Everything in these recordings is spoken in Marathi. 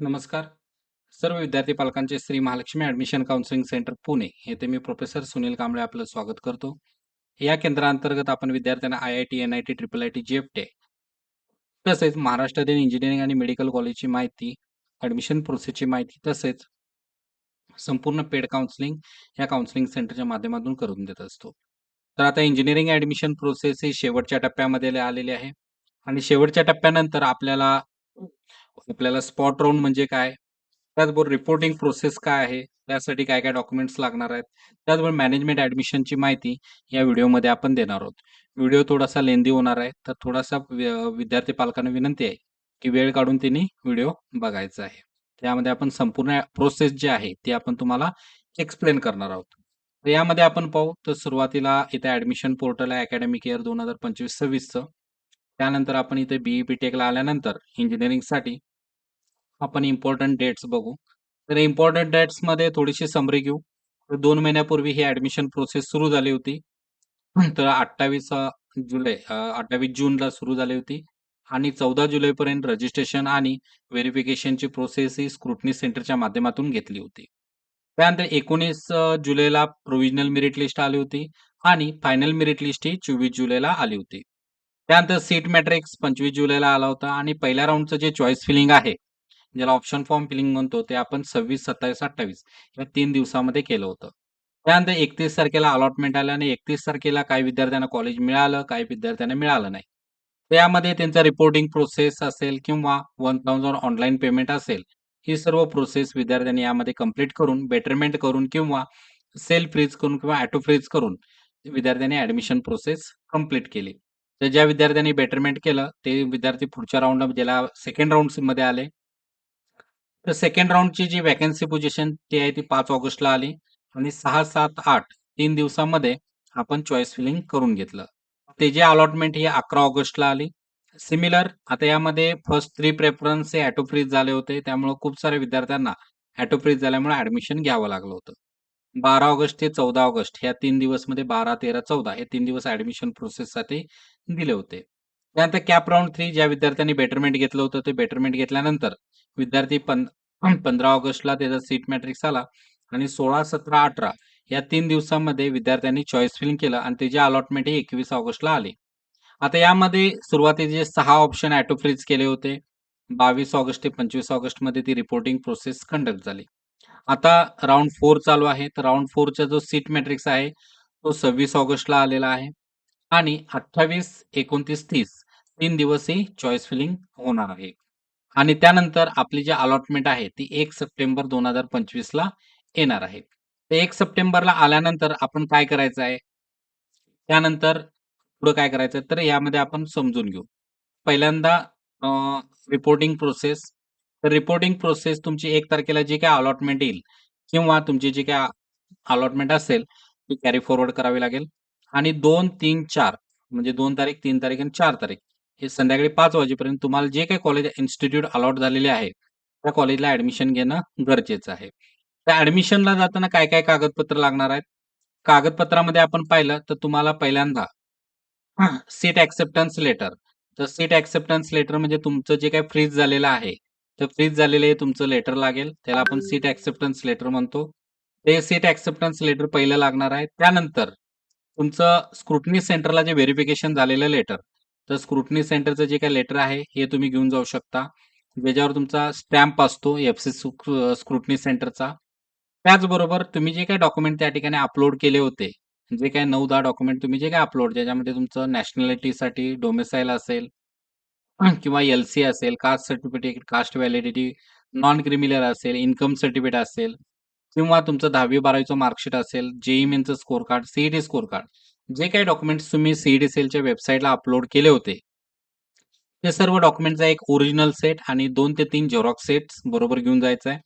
नमस्कार. सर्व विद्यार्थी पालकांचे Shri Mahalakshmi admission counselling centre Pune येथे मी प्रोफेसर सुनील कांबळे आपलं स्वागत करतो. या केंद्रांतर्गत आपण विद्यार्थ्यांना आय-आय-टी, एन-आय-टी, ट्रिपल-आय-टी, जेएफटे तसेच महाराष्ट्रातील इंजिनिअरिंग आणि मेडिकल कॉलेजची माहिती, ॲडमिशन प्रोसेसची माहिती तसेच संपूर्ण पेड काउन्सिलिंग या काउन्सिलिंग सेंटरच्या माध्यमातून करून देत असतो. तर आता इंजिनिअरिंग ॲडमिशन प्रोसेस ही शेवटच्या टप्प्यामध्ये आलेली आहे आणि शेवटच्या टप्प्यानंतर आपल्याला आपल्याला स्पॉट राऊंड म्हणजे काय? त्याचबरोबर रिपोर्टिंग प्रोसेस काय आहे? त्यासाठी काय-काय डॉक्युमेंट्स लागणार आहेत? त्याचबरोबर मॅनेजमेंट ऍडमिशनची माहिती या व्हिडिओमध्ये आपण देणार आहोत. व्हिडिओ थोडासा लेंदी होणार आहे, तर थोडासा विद्यार्थी पालकांना विनंती आहे, की वेळ काढून त्यांनी व्हिडिओ बघायचा आहे. त्यामध्ये आपण संपूर्ण प्रोसेस जी आहे, ती आपण तुम्हाला एक्सप्लेन करणार आहोत. तर यामध्ये आपण पाहू, तर सुरुवातीला इथे ऍडमिशन पोर्टल आहे अकॅडमिक इयर दोन हजार पंचवीस सव्वीसचं त्यानंतर आपण इथे बीई बी-टेकला आल्यानंतर इंजिनिअरिंगसाठी आपण इम्पॉर्टंट डेट्स बघू. तर इम्पॉर्टंट डेट्समध्ये थोडीशी समरी घेऊ. तर 2 महिन्यापूर्वी ही ॲडमिशन प्रोसेस सुरू झाली होती. तर अठ्ठावीस जुलै अठ्ठावीस जूनला सुरू झाली होती आणि 14 जुलैपर्यंत रजिस्ट्रेशन आणि व्हेरिफिकेशनची प्रोसेस ही स्क्रुटनी सेंटरच्या माध्यमातून घेतली होती. त्यानंतर एकोणीस जुलैला प्रोव्हिजनल मेरिट लिस्ट आली होती आणि फायनल मेरिट लिस्ट ही 24 जुलैला आली होती. त्यानंतर सीट मॅट्रिक्स 25 जुलैला आला होता आणि पहिल्या राऊंडचं जे चॉईस फिलिंग आहे, ज्याला ऑप्शन फॉर्म फिलिंग म्हणतो, ते आपण 26, 27, 28 या तीन दिवसामध्ये केलं होतं. त्यानंतर 31 तारखेला अलॉटमेंट आलं आणि 31 तारखेला काही विद्यार्थ्यांना कॉलेज मिळालं, काही विद्यार्थ्यांना मिळालं नाही. त्यामध्ये त्यांचा रिपोर्टिंग प्रोसेस असेल किंवा 1000 ऑनलाईन पेमेंट असेल, ही सर्व प्रोसेस विद्यार्थ्यांनी यामध्ये कंप्लीट करून, बेटरमेंट करून किंवा सेल फ्रीज करून किंवा ऑटो फ्रीज करून विद्यार्थ्यांनी ऍडमिशन प्रोसेस कंप्लीट केली. तर ज्या विद्यार्थ्यांनी बेटरमेंट केलं, ते विद्यार्थी पुढच्या राऊंडला ज्याला सेकंडमध्ये आले. तर सेकंड राऊंडची जी वॅकन्सी पोझिशन ती आहे ती पाच ऑगस्टला आली आणि 6, 7, 8 3 दिवसामध्ये आपण चॉईस फिलिंग करून घेतलं. ते जे अलॉटमेंट ही 11 ऑगस्टला आली. सिमिलर आता यामध्ये फर्स्ट थ्री प्रेफरन्स हे ऑटो फ्रीज झाले होते. त्यामुळे खूप साऱ्या विद्यार्थ्यांना ऑटो फ्रीज झाल्यामुळे ऍडमिशन घ्यावं लागलं होतं. 12 ऑगस्ट ते 14 ऑगस्ट या 3 दिवसमध्ये 12, 13, 14 हे तीन दिवस ऍडमिशन प्रोसेससाठी दिले होते. त्यानंतर कॅप राऊंड थ्री ज्या विद्यार्थ्यांनी बेटरमेंट घेतलं होतं, ते बेटरमेंट घेतल्यानंतर विद्यार्थी पंधरा ऑगस्टला त्याचा सीट मॅट्रिक्स आला आणि 16, 17, 18 या तीन दिवसांमध्ये विद्यार्थ्यांनी चॉईस फिलिंग केलं आणि त्याची अलॉटमेंट ही 21 ऑगस्टला आली. आता यामध्ये सुरुवातीचे सहा ऑप्शन ऑटो फ्रीज केले होते. 22 ऑगस्ट ते 25 ऑगस्टमध्ये ती रिपोर्टिंग प्रोसेस कंडक्ट झाली. आता राऊंड फोर चालू आहे. तर राऊंड फोरचा जो सीट मॅट्रिक्स आहे, तो 26 ऑगस्टला आलेला आहे आणि 28, 29, 30 3 दिवस ही चॉईस फिलिंग होणार आहे. आणि त्यानंतर आपली जी अलॉटमेंट आहे, ती एक सप्टेंबर 2025ला येणार आहे. तर 1 सप्टेंबरला आल्यानंतर आपण काय करायचं आहे? त्यानंतर पुढं काय करायचं तर यामध्ये आपण समजून घेऊ. पहिल्यांदा रिपोर्टिंग प्रोसेस. तर रिपोर्टिंग प्रोसेस तुमची एक तारखेला जे काही अलॉटमेंट येईल किंवा तुमची जी काही अलॉटमेंट असेल, ती कॅरी फॉरवर्ड करावी लागेल आणि 2, 3, 4 म्हणजे दोन तारीख, तीन तारीख आणि चार तारीख हे संध्याकाळी पाच वाजेपर्यंत तुम्हाला जे काही कॉलेज इन्स्टिट्यूट अलॉट झालेले आहे, त्या कॉलेजला ऍडमिशन घेणं गरजेचं आहे. त्या ऍडमिशनला जाताना काय-काय कागदपत्र लागणार आहेत? कागदपत्रामध्ये आपण पाहिलं तर तुम्हाला पहिल्यांदा सीट ऍक्सेप्टन्स लेटर. तर सीट ऍक्सेप्टन्स लेटर म्हणजे तुमचं जे काही फ्रीज झालेलं आहे, तर फ्रीज झालेलं हे तुमचं लेटर लागेल. त्याला आपण सीट ऍक्सेप्टन्स लेटर म्हणतो. ते सीट ऍक्सेप्टन्स लेटर पहिलं लागणार आहे. त्यानंतर तुमचं स्क्रुटनी सेंटरला जे व्हेरिफिकेशन झालेलं लेटर, तर स्क्रुटनी सेंटरचं जे काही लेटर आहे, हे तुम्ही घेऊन जाऊ शकता. ज्याच्यावर तुमचा स्टॅम्प असतो एफसी स्क्रुटनी सेंटरचा. त्याचबरोबर तुम्ही जे काही डॉक्युमेंट त्या ठिकाणी अपलोड केले होते, जे काही नऊ दहा डॉक्युमेंट तुम्ही जे काही अपलोड ज्याच्यामध्ये तुमचं नॅशनॅलिटीसाठी डोमेसाईल असेल किंवा एल-सी असेल, caste certificate, caste validity, non criminal असेल, इन्कम सर्टिफिकेट असेल किंवा तुमचं 10वी-12वीचं मार्कशीट असेल, JEE मेन्सचं score card, CET score card, जे काही डॉक्युमेंट्स तुम्ही सीईटी सेलच्या वेबसाईटला अपलोड केले होते, ते सर्व डॉक्युमेंटचा एक ओरिजिनल सेट आणि 2 ते 3 झेरॉक्स सेट्स बरोबर घेऊन जायचं आहे.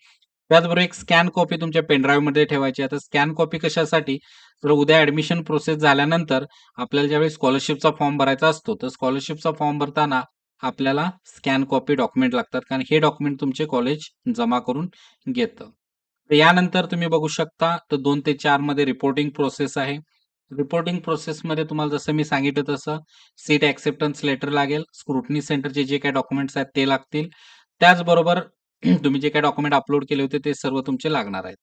त्याचबरोबर एक स्कॅन कॉपी तुमच्या पेनड्राईव्हमध्ये ठेवायची आहे. आता स्कॅन कॉपी कशासाठी? तर उद्या ॲडमिशन प्रोसेस झाल्यानंतर आपल्याला ज्यावेळी स्कॉलरशिपचा फॉर्म भरायचा असतो, तर स्कॉलरशिपचा फॉर्म भरताना आपल्याला स्कॅन कॉपी डॉक्युमेंट लागतात. कारण हे डॉक्युमेंट तुमचे कॉलेज जमा करून घेतं. तर यानंतर तुम्ही बघू शकता, तर दोन ते चारमध्ये रिपोर्टिंग प्रोसेस आहे. रिपोर्टिंग प्रोसेसमध्ये तुम्हाला जसं मी सांगितलं तसं सीट ऍक्सेप्टन्स लेटर लागेल. स्क्रुटनी सेंटरचे जे काही डॉक्युमेंट्स आहेत ते लागतील. त्याचबरोबर तुम्ही जे काही डॉक्युमेंट अपलोड केले होते ते सर्व तुमचे लागणार आहेत.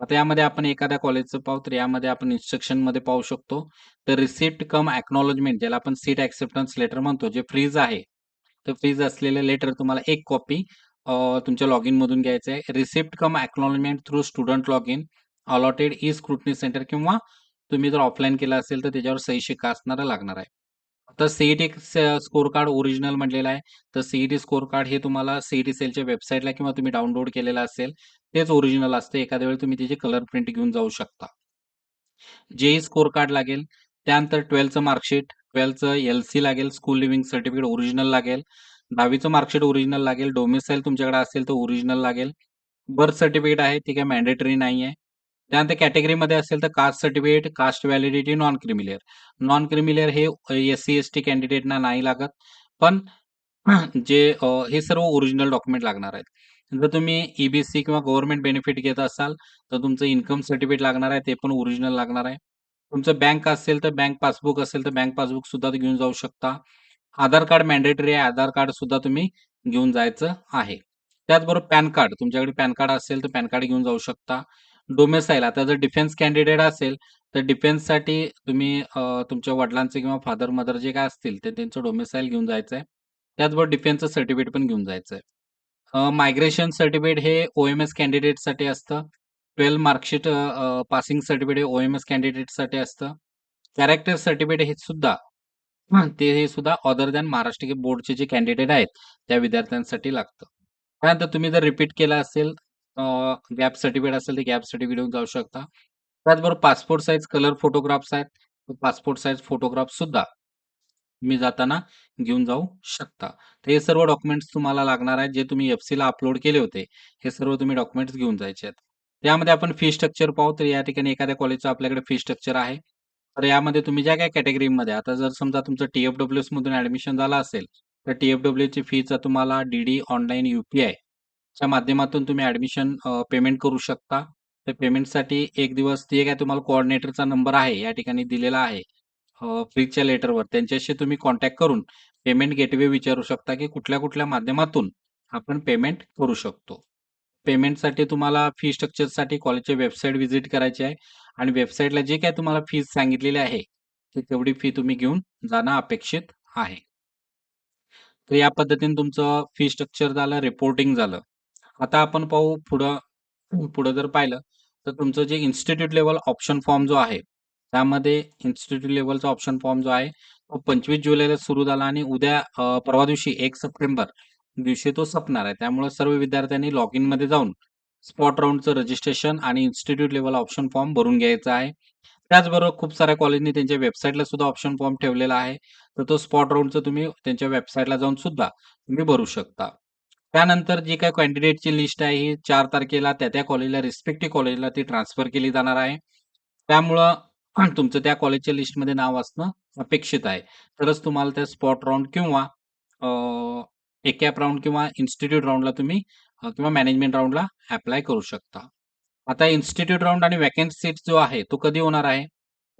आता यामध्ये आपण एखाद्या कॉलेजचं पाहू तर यामध्ये आपण इन्स्ट्रक्शनमध्ये पाहू शकतो. तर रिसिप्ट कम अॅक्नॉलॉजमेंट ज्याला आपण सीट ऍक्सेप्टन्स लेटर म्हणतो जे फ्रीज आहे. तर फ्रीज असलेलं लेटर तुम्हाला एक कॉपी तुमच्या लॉग इन मधून घ्यायचं आहे. Receipt cum acknowledgement through student log in allotted E scrutiny centre किंवा तुम्ही जर ऑफलाईन केलं असेल तर त्याच्यावर सही शिक्का असणारा लागणार आहे. तर सीईटी स्कोर कार्ड ओरिजिनल म्हटलेलं आहे. तर सीईटी स्कोर कार्ड हे तुम्हाला सीईटी सेलच्या वेबसाईटला किंवा तुम्ही डाउनलोड केलेलं असेल, तेच ओरिजिनल असते. एखाद्या वेळी तुम्ही त्याचे कलर प्रिंट घेऊन जाऊ शकता. जेई स्कोर कार्ड लागेल. त्यानंतर 12चं मार्कशीट, 12चं एल-सी लागेल, स्कूल लिव्हिंग सर्टिफिकेट ओरिजिनल लागेल. 10वीचं मार्कशीट ओरिजिनल लागेल. डोमिसाईल तुमच्याकडे असेल तर ओरिजिनल लागेल. बर्थ सर्टिफिकेट आहे ती काय मॅन्डेटरी नाही आहे त्यानंतर कॅटेगरीमध्ये असेल तर caste certificate, caste validity, non creamy layer. Non creamy layer हे एस-सी-एस-टी कॅन्डिडेटना नाही लागत. पण जे हे सर्व ओरिजिनल डॉक्युमेंट लागणार आहेत. जर तुम्ही ईबीसी किंवा गव्हर्नमेंट बेनिफिट घेत असाल, तर तुमचं इन्कम सर्टिफिकेट लागणार आहे. ते पण ओरिजिनल लागणार आहे. तुमचं बँक असेल तर बँक पासबुक असेल तर बँक पासबुक सुद्धा घेऊन जाऊ शकता. आधार कार्ड मॅन्डेटरी आहे. आधार कार्ड सुद्धा तुम्ही घेऊन जायचं आहे. त्याचबरोबर पॅन कार्ड तुमच्याकडे पॅन कार्ड असेल तर पॅन कार्ड घेऊन जाऊ शकता. डोमेसाईल आता जर डिफेन्स कॅन्डिडेट असेल तर डिफेन्ससाठी तुम्ही तुमच्या वडिलांचे किंवा फादर, मदर जे काय असतील ते त्यांचं डोमेसाईल घेऊन जायचं आहे. त्याचबरोबर डिफेन्सचं सर्टिफिकेट पण घेऊन जायचं आहे. मायग्रेशन सर्टिफिकेट हे ओ-एम-एस कॅन्डिडेटसाठी असतं. 12 मार्कशीट पासिंग सर्टिफिकेट हे ओ-एम-एस कॅन्डिडेटसाठी असतं. कॅरेक्टर सर्टिफिकेट हे सुद्धा ते हे सुद्धा अदर दॅन महाराष्ट्र बोर्डचे जे कॅन्डिडेट आहेत, त्या विद्यार्थ्यांसाठी लागतं. त्यानंतर तुम्ही जर रिपीट केलं असेल गॅप सर्टिफिकेट असेल तर गॅप सर्टिफिकेट घेऊन जाऊ शकता. त्याचबरोबर पासपोर्ट साइज कलर फोटोग्राफ्स आहेत. पासपोर्ट साइज फोटोग्राफ सुद्धा तुम्ही जाताना घेऊन जाऊ शकता. तर हे सर्व डॉक्युमेंट्स तुम्हाला लागणार आहेत. जे तुम्ही एफ-सीला अपलोड केले होते, हे सर्व तुम्ही डॉक्युमेंट्स घेऊन जायचे आहेत. यामध्ये आपण फी स्ट्रक्चर पाहू तर या ठिकाणी एखाद्या कॉलेजचं आपल्याकडे फी स्ट्रक्चर आहे. तर यामध्ये तुम्ही ज्या काही कॅटेगरीमध्ये आता जर समजा तुमचं टी एफ डब्ल्यू मधून ऍडमिशन झालं असेल, तर टी-एफ-डब्ल्यू-एसची फीचा तुम्हाला डीडी ऑनलाईन, युपीआय च्या माध्यमातून तुम्ही ऍडमिशन पेमेंट करू शकता. तर पेमेंटसाठी एक दिवस ते काय तुम्हाला कोऑर्डिनेटरचा नंबर आहे या ठिकाणी दिलेला आहे. फ्रीजच्या लेटरवर त्यांच्याशी तुम्ही कॉन्टॅक्ट करून पेमेंट गेटवे विचारू शकता, की कुठल्या-कुठल्या माध्यमातून आपण पेमेंट करू शकतो. पेमेंटसाठी तुम्हाला फी स्ट्रक्चरसाठी कॉलेजची वेबसाईट व्हिजिट करायची आहे आणि वेबसाईटला जे काय तुम्हाला फीज सांगितलेली आहे, तेवढी फी तुम्ही घेऊन जाणं अपेक्षित आहे. तर या पद्धतीने तुमचं फी स्ट्रक्चर झालं, रिपोर्टिंग झालं. आता आपण पाहू पुढं पुढं जर पाहिलं, तर तुमचं जे इन्स्टिट्यूट लेवल ऑप्शन फॉर्म जो आहे, त्यामध्ये इन्स्टिट्यूट लेवलचा ऑप्शन फॉर्म जो आहे, तो 25 जुलैला सुरू झाला आणि उद्या परवा दिवशी एक सप्टेंबर दिवशी तो संपणार आहे. त्यामुळे सर्व विद्यार्थ्यांनी लॉग इनमध्ये जाऊन स्पॉट राऊंडचं रजिस्ट्रेशन आणि इन्स्टिट्यूट लेवल ऑप्शन फॉर्म भरून घ्यायचा आहे. त्याचबरोबर खूप साऱ्या कॉलेजनी त्यांच्या वेबसाईटला सुद्धा ऑप्शन फॉर्म ठेवलेला आहे. तर तो स्पॉट राऊंडचं तुम्ही त्यांच्या वेबसाईटला जाऊन सुद्धा तुम्ही भरू शकता. त्यानंतर जी काही कॅन्डिडेटची लिस्ट आहे ही चार तारखेला त्या-त्या कॉलेजला रिस्पेक्टिव्ह कॉलेजला ती ट्रान्सफर केली जाणार आहे. त्यामुळं तुमचं त्या कॉलेजच्या लिस्टमध्ये नाव असणं अपेक्षित आहे. तरच तुम्हाला त्या स्पॉट राऊंड किंवा एक ए-कॅप राऊंड किंवा इन्स्टिट्यूट राऊंडला तुम्ही किंवा मॅनेजमेंट राऊंडला अप्लाय करू शकता. आता इन्स्टिट्यूट राऊंड आणि व्हॅकंट सीट जो आहे, तो कधी होणार आहे?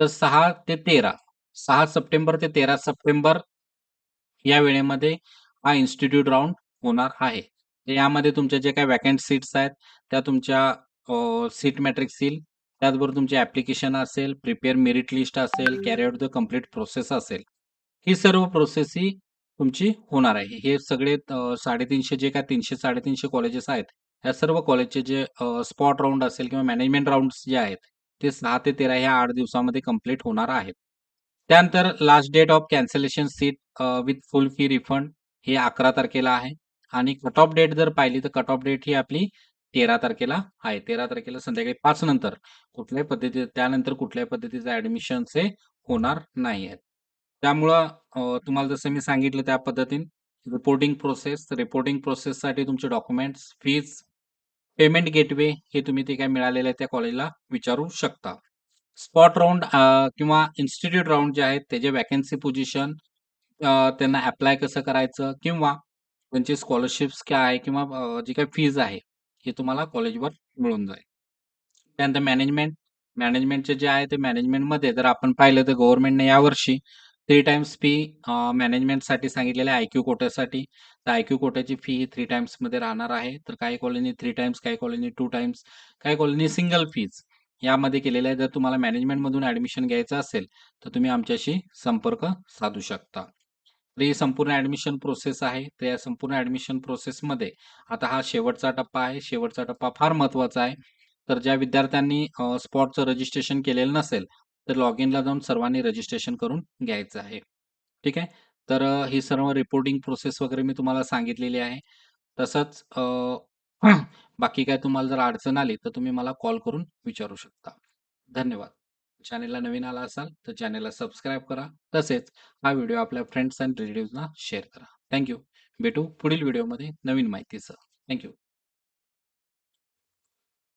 तर सहा ते 13 6 सप्टेंबर ते 13 सप्टेंबर या वेळेमध्ये हा इन्स्टिट्यूट राऊंड होणार आहे. यामध्ये तुमच्या जे काही वॅकंट सीट्स आहेत, त्या तुमच्या सीट मॅट्रिक्स येईल. त्याचबरोबर तुमचे ऍप्लिकेशन असेल, प्रिपेअर मेरिट लिस्ट असेल, carry out the complete process असेल. ही सर्व प्रोसेस ही तुमची होणार आहे. हे सगळे अ, 350 जे काय 300-350 कॉलेजेस आहेत, या सर्व कॉलेजचे जे अ, स्पॉट राउंड असेल किंवा मॅनेजमेंट राउंड्स जे आहेत, ते 6 ते 13 ह्या 8 दिवसामध्ये कंप्लीट होणार आहेत. त्यानंतर last date of cancellation seat uh, with full fee refund हे 11 तारखेला आहे आणि कट ऑफ डेट जर पाहिली तर कट ऑफ डेट ही आपली 13 तारखेला आहे. 13 तारखेला संध्याकाळी 5 नंतर कुठल्याही पद्धती त्यानंतर कुठल्याही पद्धतीचं ॲडमिशन्स हे होणार नाही आहेत. त्यामुळं तुम्हाला जसं मी सांगितलं त्या पद्धतीने रिपोर्टिंग प्रोसेस, रिपोर्टिंग प्रोसेससाठी तुमचे डॉक्युमेंट्स, फीज, पेमेंट गेटवे हे तुम्ही ते काय मिळालेलं आहे त्या कॉलेजला विचारू शकता. स्पॉट राऊंड किंवा इन्स्टिट्यूट राऊंड जे आहेत त्याचे वॅकन्सी पोझिशन त्यांना अप्लाय कसं करायचं किंवा त्यांची स्कॉलरशिप्स काय आहे किंवा जी काही फीज आहे, हे तुम्हाला कॉलेजवर मिळून जाईल. त्यानंतर मॅनेजमेंट, मॅनेजमेंटचे जे आहे ते मॅनेजमेंटमध्ये जर आपण पाहिलं तर गव्हर्नमेंटने यावर्षी थ्री टाइम्स फी मॅनेजमेंटसाठी सांगितलेलं आहे आय-क्यू कोट्यासाठी. तर आय-क्यू कोट्याची फी ही थ्री टाइम्समध्ये राहणार आहे. तर काही कॉलनी थ्री टाइम्स, काही कॉलनी टू टाइम्स, काही कॉलनी सिंगल फीज यामध्ये केलेलं आहे. जर तुम्हाला मॅनेजमेंटमधून ॲडमिशन घ्यायचं असेल, तर तुम्ही आमच्याशी संपर्क साधू शकता. तर ही संपूर्ण ॲडमिशन प्रोसेस आहे. तर या संपूर्ण ॲडमिशन प्रोसेसमध्ये आता हा शेवटचा टप्पा आहे. शेवटचा टप्पा फार महत्त्वाचा आहे. तर ज्या विद्यार्थ्यांनी स्पॉटचं रजिस्ट्रेशन केलेलं नसेल, तर लॉग इनला जाऊन सर्वांनी रजिस्ट्रेशन करून घ्यायचं आहे. ठीक आहे. तर ही सर्व रिपोर्टिंग प्रोसेस वगैरे मी तुम्हाला सांगितलेली आहे. तसंच बाकी काय तुम्हाला जर अडचण आली, तर तुम्ही मला कॉल करून विचारू शकता. धन्यवाद. चॅनेलला नवीन आला असाल, तर चॅनेलला सबस्क्राईब करा. तसेच हा व्हिडिओ आपल्या फ्रेंड्स अँड रिलेटिव्हजना शेअर करा. थँक्यू भेटू पुढील व्हिडिओमध्ये नवीन माहितीसह. थँक